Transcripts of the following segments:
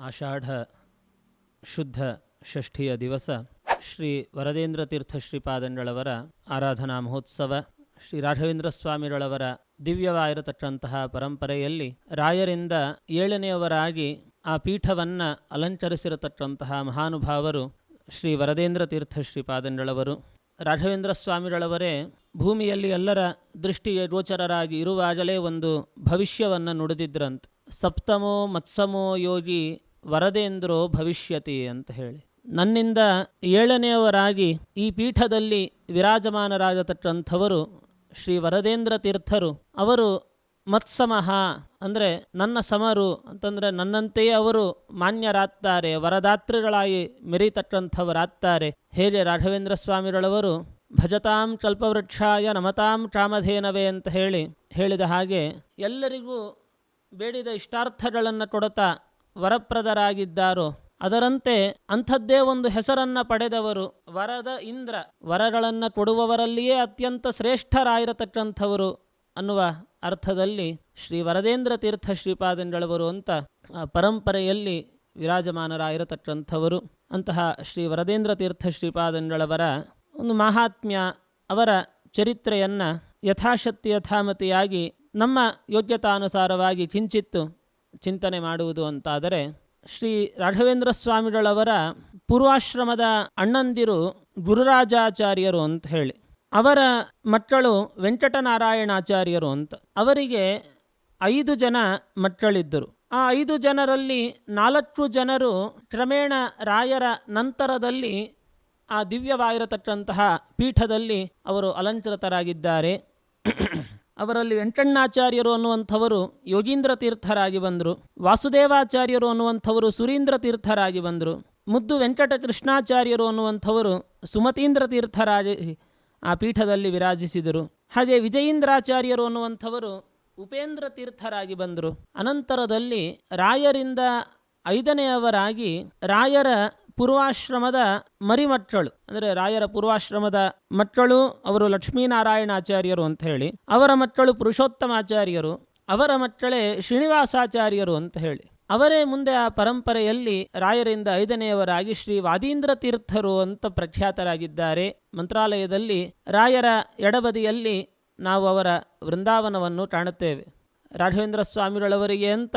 ಆಷಾಢ ಶುದ್ಧ ಷಷ್ಠಿಯ ದಿವಸ ಶ್ರೀ ವರದೇಂದ್ರ ತೀರ್ಥ ಶ್ರೀಪಾದಂಗಳವರ ಆರಾಧನಾ ಮಹೋತ್ಸವ, ಶ್ರೀ ರಾಘವೇಂದ್ರ ಸ್ವಾಮಿಗಳವರ ದಿವ್ಯವಾಗಿರತಕ್ಕಂತಹ ಪರಂಪರೆಯಲ್ಲಿ ರಾಯರಿಂದ ಏಳನೆಯವರಾಗಿ ಆ ಪೀಠವನ್ನು ಅಲಂಕರಿಸಿರತಕ್ಕಂತಹ ಮಹಾನುಭಾವರು ಶ್ರೀ ವರದೇಂದ್ರ ತೀರ್ಥ ಶ್ರೀಪಾದಂಗಳವರು ರಾಘವೇಂದ್ರ ಸ್ವಾಮಿಗಳವರೇ, ಭೂಮಿಯಲ್ಲಿ ಎಲ್ಲರ ದೃಷ್ಟಿಯ ಗೋಚರರಾಗಿ ಇರುವಾಗಲೇ ಒಂದು ಭವಿಷ್ಯವನ್ನು ನುಡಿದಿದ್ರಂತೆ. ಸಪ್ತಮೋ ಮತ್ಸಮೋ ಯೋಗಿ ವರದೇಂದ್ರೋ ಭವಿಷ್ಯತಿ ಅಂತ ಹೇಳಿ. ನನ್ನಿಂದ ಏಳನೆಯವರಾಗಿ ಈ ಪೀಠದಲ್ಲಿ ವಿರಾಜಮಾನರಾಗತಕ್ಕಂಥವರು ಶ್ರೀ ವರದೇಂದ್ರ ತೀರ್ಥರು. ಅವರು ಮತ್ಸಮಃ ಅಂದರೆ ನನ್ನ ಸಮರು ಅಂತಂದರೆ ನನ್ನಂತೆಯೇ ಅವರು ಮಾನ್ಯರಾಗ್ತಾರೆ ವರದಾತ್ರಿಗಳಾಗಿ ಮೆರೀತಕ್ಕಂಥವರಾಗ್ತಾರೆ. ಹೇಗೆ ರಾಘವೇಂದ್ರ ಸ್ವಾಮಿಗಳವರು, ಭಜತಾಂ ಕಲ್ಪವೃಕ್ಷಾಯ ನಮತಾಂ ಕಾಮಧೇನವೇ ಅಂತ ಹೇಳಿ ಹೇಳಿದ ಹಾಗೆ ಎಲ್ಲರಿಗೂ ಬೇಡಿದ ಇಷ್ಟಾರ್ಥಗಳನ್ನು ಕೊಡುತ್ತಾ ವರಪ್ರದರಾಗಿದ್ದಾರೋ? ಅದರಂತೆ ಅಂಥದ್ದೇ ಒಂದು ಹೆಸರನ್ನ ಪಡೆದವರು ವರದ ಇಂದ್ರ. ವರಗಳನ್ನು ಕೊಡುವವರಲ್ಲಿಯೇ ಅತ್ಯಂತ ಶ್ರೇಷ್ಠರಾಗಿರತಕ್ಕಂಥವರು ಅನ್ನುವ ಅರ್ಥದಲ್ಲಿ ಶ್ರೀ ವರದೇಂದ್ರ ತೀರ್ಥ ಶ್ರೀಪಾದಂಗಳವರು ಅಂತ ಪರಂಪರೆಯಲ್ಲಿ ವಿರಾಜಮಾನರಾಗಿರತಕ್ಕಂಥವರು. ಅಂತಹ ಶ್ರೀ ವರದೇಂದ್ರ ತೀರ್ಥ ಶ್ರೀಪಾದಂಗಳವರ ಒಂದು ಮಹಾತ್ಮ್ಯ, ಅವರ ಚರಿತ್ರೆಯನ್ನು ಯಥಾಶಕ್ತಿ ಯಥಾಮತಿಯಾಗಿ ನಮ್ಮ ಯೋಗ್ಯತಾನುಸಾರವಾಗಿ ಕಿಂಚಿತ್ತು ಚಿಂತನೆ ಮಾಡುವುದು ಅಂತಾದರೆ, ಶ್ರೀ ರಾಘವೇಂದ್ರ ಸ್ವಾಮಿಗಳವರ ಪೂರ್ವಾಶ್ರಮದ ಅಣ್ಣಂದಿರು ಗುರುರಾಜಾಚಾರ್ಯರು ಅಂತ ಹೇಳಿ. ಅವರ ಮಕ್ಕಳು ವೆಂಕಟನಾರಾಯಣಾಚಾರ್ಯರು ಅಂತ. ಅವರಿಗೆ ಐದು ಜನ ಮಕ್ಕಳಿದ್ದರು. ಆ ಐದು ಜನರಲ್ಲಿ ನಾಲ್ಕು ಜನರು ಕ್ರಮೇಣ ರಾಯರ ನಂತರದಲ್ಲಿ ಆ ದಿವ್ಯವಾಗಿರತಕ್ಕಂತಹ ಪೀಠದಲ್ಲಿ ಅವರು ಅಲಂಕೃತರಾಗಿದ್ದಾರೆ. ಅವರಲ್ಲಿ ವೆಂಕಣ್ಣಾಚಾರ್ಯರು ಅನ್ನುವಂಥವರು ಯೋಗೀಂದ್ರ ತೀರ್ಥರಾಗಿ ಬಂದರು, ವಾಸುದೇವಾಚಾರ್ಯರು ಅನ್ನುವಂಥವರು ಸುರೀಂದ್ರ ತೀರ್ಥರಾಗಿ ಬಂದರು, ಮುದ್ದು ವೆಂಕಟ ಕೃಷ್ಣಾಚಾರ್ಯರು ಅನ್ನುವಂಥವರು ಸುಮತೀಂದ್ರ ತೀರ್ಥರಾಗಿ ಆ ಪೀಠದಲ್ಲಿ ವಿರಾಜಿಸಿದರು. ಹಾಗೆ ವಿಜಯೀಂದ್ರಾಚಾರ್ಯರು ಅನ್ನುವಂಥವರು ಉಪೇಂದ್ರ ತೀರ್ಥರಾಗಿ ಬಂದರು. ಅನಂತರದಲ್ಲಿ ರಾಯರಿಂದ ಐದನೆಯವರಾಗಿ ರಾಯರ ಪೂರ್ವಾಶ್ರಮದ ಮರಿಮಟ್ಟಳು ಅಂದರೆ ರಾಯರ ಪೂರ್ವಾಶ್ರಮದ ಮಕ್ಕಳು ಅವರು ಲಕ್ಷ್ಮೀನಾರಾಯಣಾಚಾರ್ಯರು ಅಂತ ಹೇಳಿ, ಅವರ ಮಕ್ಕಳು ಪುರುಷೋತ್ತಮಾಚಾರ್ಯರು ಅವರ ಮಟ್ಟಳೆ ಶ್ರೀನಿವಾಸಾಚಾರ್ಯರು ಅಂತ ಹೇಳಿ. ಅವರೇ ಮುಂದೆ ಆ ಪರಂಪರೆಯಲ್ಲಿ ರಾಯರಿಂದ ಐದನೆಯವರಾಗಿ ಶ್ರೀ ವಾದೀಂದ್ರ ತೀರ್ಥರು ಅಂತ ಪ್ರಖ್ಯಾತರಾಗಿದ್ದಾರೆ. ಮಂತ್ರಾಲಯದಲ್ಲಿ ರಾಯರ ಎಡಬದಿಯಲ್ಲಿ ನಾವು ಅವರ ವೃಂದಾವನವನ್ನು ಕಾಣುತ್ತೇವೆ. ರಾಘವೇಂದ್ರ ಸ್ವಾಮಿಗಳವರಿಗೆ ಅಂತ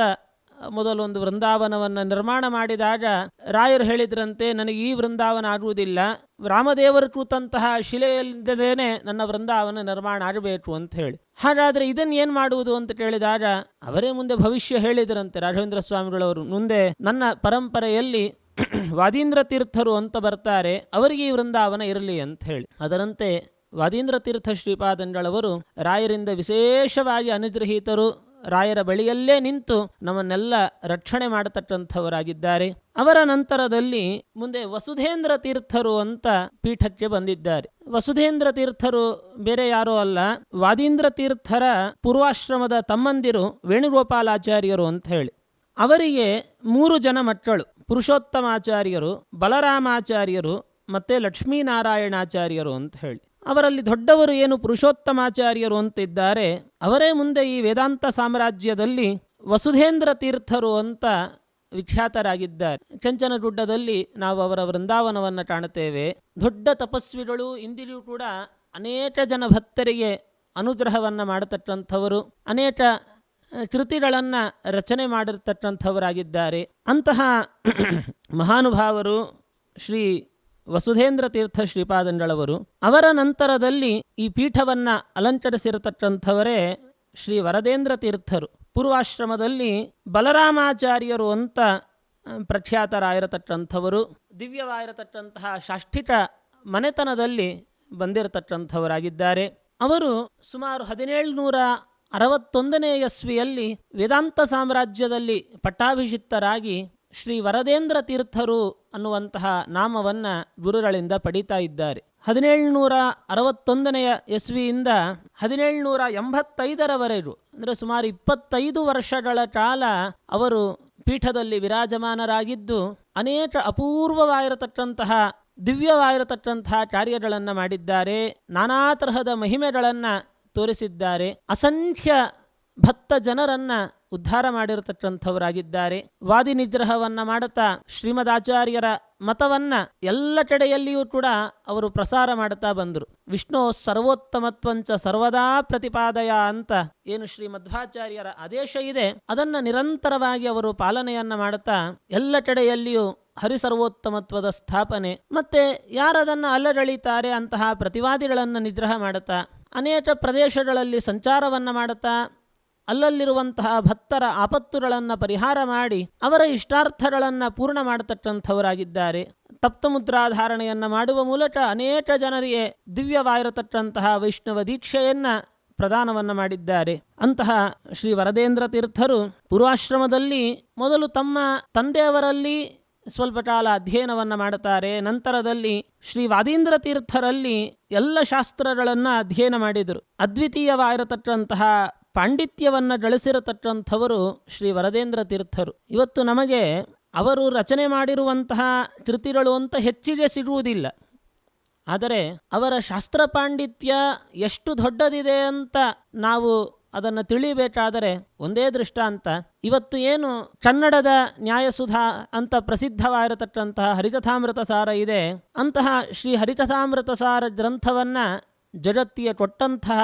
ಮೊದಲೊಂದು ವೃಂದಾವನವನ್ನು ನಿರ್ಮಾಣ ಮಾಡಿದಾಗ ರಾಯರು ಹೇಳಿದ್ರಂತೆ, ನನಗೆ ಈ ವೃಂದಾವನ ಆಗುವುದಿಲ್ಲ. ರಾಮದೇವರು ಕೂತಂತಹ ಶಿಲೆಯಲ್ಲಿದ್ದೇನೆ ನನ್ನ ವೃಂದಾವನ ನಿರ್ಮಾಣ ಆಗಬೇಕು ಅಂತ ಹೇಳಿ. ಹಾಗಾದರೆ ಇದನ್ನು ಏನು ಮಾಡುವುದು ಅಂತ ಕೇಳಿದಾಗ, ಅವರೇ ಮುಂದೆ ಭವಿಷ್ಯ ಹೇಳಿದ್ರಂತೆ ರಾಘವೇಂದ್ರ ಸ್ವಾಮಿಗಳವರು. ಮುಂದೆ, ನನ್ನ ಪರಂಪರೆಯಲ್ಲಿ ವಾದೀಂದ್ರ ತೀರ್ಥರು ಅಂತ ಬರ್ತಾರೆ, ಅವರಿಗೆ ಈ ವೃಂದಾವನ ಇರಲಿ ಅಂತ ಹೇಳಿ. ಅದರಂತೆ ವಾದೀಂದ್ರ ತೀರ್ಥ ಶ್ರೀಪಾದಂಗಳವರು ರಾಯರಿಂದ ವಿಶೇಷವಾಗಿ ಅನುಗ್ರಹೀತರು. ರಾಯರ ಬಳಿಯಲ್ಲೇ ನಿಂತು ನಮ್ಮನ್ನೆಲ್ಲ ರಕ್ಷಣೆ ಮಾಡತಕ್ಕಂಥವರಾಗಿದ್ದಾರೆ. ಅವರ ನಂತರದಲ್ಲಿ ಮುಂದೆ ವಸುಧೇಂದ್ರ ತೀರ್ಥರು ಅಂತ ಪೀಠಕ್ಕೆ ಬಂದಿದ್ದಾರೆ. ವಸುಧೇಂದ್ರ ತೀರ್ಥರು ಬೇರೆ ಯಾರೋ ಅಲ್ಲ, ವಾದೀಂದ್ರ ತೀರ್ಥರ ಪೂರ್ವಾಶ್ರಮದ ತಮ್ಮಂದಿರು ವೇಣುಗೋಪಾಲಾಚಾರ್ಯರು ಅಂತ ಹೇಳಿ. ಅವರಿಗೆ ಮೂರು ಜನ ಮಕ್ಕಳು, ಪುರುಷೋತ್ತಮಾಚಾರ್ಯರು, ಬಲರಾಮಾಚಾರ್ಯರು ಮತ್ತು ಲಕ್ಷ್ಮೀನಾರಾಯಣಾಚಾರ್ಯರು ಅಂತ ಹೇಳಿ. ಅವರಲ್ಲಿ ದೊಡ್ಡವರು ಏನು ಪುರುಷೋತ್ತಮಾಚಾರ್ಯರು ಅಂತಿದ್ದಾರೆ, ಅವರೇ ಮುಂದೆ ಈ ವೇದಾಂತ ಸಾಮ್ರಾಜ್ಯದಲ್ಲಿ ವಸುಧೇಂದ್ರ ತೀರ್ಥರು ಅಂತ ವಿಖ್ಯಾತರಾಗಿದ್ದಾರೆ. ಕೆಂಚನಗುಡ್ಡದಲ್ಲಿ ನಾವು ಅವರ ವೃಂದಾವನವನ್ನು ಕಾಣುತ್ತೇವೆ. ದೊಡ್ಡ ತಪಸ್ವಿಗಳು, ಇಂದಿಗೂ ಕೂಡ ಅನೇಕ ಜನ ಭಕ್ತರಿಗೆ ಅನುಗ್ರಹವನ್ನು ಮಾಡತಕ್ಕಂಥವರು, ಅನೇಕ ಕೃತಿಗಳನ್ನು ರಚನೆ ಮಾಡಿರ್ತಕ್ಕಂಥವರಾಗಿದ್ದಾರೆ. ಅಂತಹ ಮಹಾನುಭಾವರು ಶ್ರೀ ವಸುಧೇಂದ್ರ ತೀರ್ಥ ಶ್ರೀಪಾದಂಡಳವರು ಅವರ ನಂತರದಲ್ಲಿ ಈ ಪೀಠವನ್ನು ಅಲಂಕರಿಸಿರತಕ್ಕಂಥವರೇ ಶ್ರೀ ವರದೇಂದ್ರ ತೀರ್ಥರು. ಪೂರ್ವಾಶ್ರಮದಲ್ಲಿ ಬಲರಾಮಾಚಾರ್ಯರು ಅಂತ ಪ್ರಖ್ಯಾತರಾಗಿರತಕ್ಕಂಥವರು, ದಿವ್ಯವಾಗಿರತಕ್ಕಂತಹ ಶಾಷ್ಟಿಕ ಮನೆತನದಲ್ಲಿ ಬಂದಿರತಕ್ಕಂಥವರಾಗಿದ್ದಾರೆ. ಅವರು ಸುಮಾರು ಹದಿನೇಳುನೂರ ಅರವತ್ತೊಂದನೇ ಯಸ್ವಿಯಲ್ಲಿ ವೇದಾಂತ ಸಾಮ್ರಾಜ್ಯದಲ್ಲಿ ಪಟ್ಟಾಭಿಷಿಕ್ತರಾಗಿ ಶ್ರೀ ವರದೇಂದ್ರ ತೀರ್ಥರು ಅನ್ನುವಂತಹ ನಾಮವನ್ನು ಗುರುಗಳಿಂದ ಪಡೀತಾ ಇದ್ದಾರೆ. ಹದಿನೇಳುನೂರ ಅರವತ್ತೊಂದನೆಯ ಎಸ್ವಿಯಿಂದ ಹದಿನೇಳುನೂರ ಎಂಬತ್ತೈದರವರೆಗೂ, ಅಂದರೆ ಸುಮಾರು ಇಪ್ಪತ್ತೈದು ವರ್ಷಗಳ ಕಾಲ ಅವರು ಪೀಠದಲ್ಲಿ ವಿರಾಜಮಾನರಾಗಿದ್ದು, ಅನೇಕ ಅಪೂರ್ವವಾಗಿರತಕ್ಕಂತಹ, ದಿವ್ಯವಾಗಿರತಕ್ಕಂತಹ ಕಾರ್ಯಗಳನ್ನು ಮಾಡಿದ್ದಾರೆ, ನಾನಾ ತರಹದ ಮಹಿಮೆಗಳನ್ನು ತೋರಿಸಿದ್ದಾರೆ, ಅಸಂಖ್ಯ ಭಕ್ತ ಜನರನ್ನು ಉದ್ಧಾರ ಮಾಡಿರತಕ್ಕಂಥವರಾಗಿದ್ದಾರೆ. ವಾದಿ ನಿಗ್ರಹವನ್ನ ಮಾಡುತ್ತಾ ಶ್ರೀಮದಾಚಾರ್ಯರ ಮತವನ್ನ ಎಲ್ಲ ಕಡೆಯಲ್ಲಿಯೂ ಕೂಡ ಅವರು ಪ್ರಸಾರ ಮಾಡುತ್ತಾ ಬಂದರು. ವಿಷ್ಣು ಸರ್ವೋತ್ತಮತ್ವಂಚ ಸರ್ವದಾ ಪ್ರತಿಪಾದಯ ಅಂತ ಏನು ಶ್ರೀ ಮಧ್ವಾಚಾರ್ಯರ ಆದೇಶ ಇದೆ, ಅದನ್ನ ನಿರಂತರವಾಗಿ ಅವರು ಪಾಲನೆಯನ್ನ ಮಾಡುತ್ತಾ ಎಲ್ಲ ಕಡೆಯಲ್ಲಿಯೂ ಹರಿಸರ್ವೋತ್ತಮತ್ವದ ಸ್ಥಾಪನೆ, ಮತ್ತೆ ಯಾರದನ್ನು ಅಲ್ಲರಳಿತಾರೆ ಅಂತಹ ಪ್ರತಿವಾದಿಗಳನ್ನು ನಿಗ್ರಹ ಮಾಡುತ್ತಾ, ಅನೇಕ ಪ್ರದೇಶಗಳಲ್ಲಿ ಸಂಚಾರವನ್ನ ಮಾಡುತ್ತಾ ಅಲ್ಲಲ್ಲಿರುವಂತಹ ಭಕ್ತರ ಆಪತ್ತುಗಳನ್ನು ಪರಿಹಾರ ಮಾಡಿ ಅವರ ಇಷ್ಟಾರ್ಥಗಳನ್ನು ಪೂರ್ಣ ಮಾಡತಕ್ಕಂಥವರಾಗಿದ್ದಾರೆ. ತಪ್ತಮುದ್ರಾಧಾರಣೆಯನ್ನು ಮಾಡುವ ಮೂಲಕ ಅನೇಕ ಜನರಿಗೆ ದಿವ್ಯವಾಗಿರತಕ್ಕಂತಹ ವೈಷ್ಣವ ದೀಕ್ಷೆಯನ್ನು ಪ್ರದಾನವನ್ನು ಮಾಡಿದ್ದಾರೆ. ಅಂತಹ ಶ್ರೀ ವರದೇಂದ್ರ ತೀರ್ಥರು ಪೂರ್ವಾಶ್ರಮದಲ್ಲಿ ಮೊದಲು ತಮ್ಮ ತಂದೆಯವರಲ್ಲಿ ಸ್ವಲ್ಪ ಕಾಲ ಅಧ್ಯಯನವನ್ನು ಮಾಡುತ್ತಾರೆ. ನಂತರದಲ್ಲಿ ಶ್ರೀ ವಾದೀಂದ್ರ ತೀರ್ಥರಲ್ಲಿ ಎಲ್ಲ ಶಾಸ್ತ್ರಗಳನ್ನು ಅಧ್ಯಯನ ಮಾಡಿದರು. ಅದ್ವಿತೀಯವಾಗಿರತಕ್ಕಂತಹ ಪಾಂಡಿತ್ಯವನ್ನು ಗಳಿಸಿರತಕ್ಕಂಥವರು ಶ್ರೀ ವರದೇಂದ್ರ ತೀರ್ಥರು. ಇವತ್ತು ನಮಗೆ ಅವರು ರಚನೆ ಮಾಡಿರುವಂತಹ ಕೃತಿಗಳು ಅಂತ ಹೆಚ್ಚಿಗೆ ಸಿಗುವುದಿಲ್ಲ. ಆದರೆ ಅವರ ಶಾಸ್ತ್ರ ಪಾಂಡಿತ್ಯ ಎಷ್ಟು ದೊಡ್ಡದಿದೆ ಅಂತ ನಾವು ಅದನ್ನು ತಿಳಿಬೇಕಾದರೆ ಒಂದೇ ದೃಷ್ಟಾಂತ, ಇವತ್ತು ಏನು ಕನ್ನಡದ ನ್ಯಾಯಸುಧಾ ಅಂತ ಪ್ರಸಿದ್ಧವಾಗಿರತಕ್ಕಂತಹ ಹರಿಕಥಾಮೃತ ಸಾರ ಇದೆ, ಅಂತಹ ಶ್ರೀ ಹರಿಕಥಾಮೃತ ಸಾರ ಗ್ರಂಥವನ್ನು ಜಗತ್ತಿಗೆ ಕೊಟ್ಟಂತಹ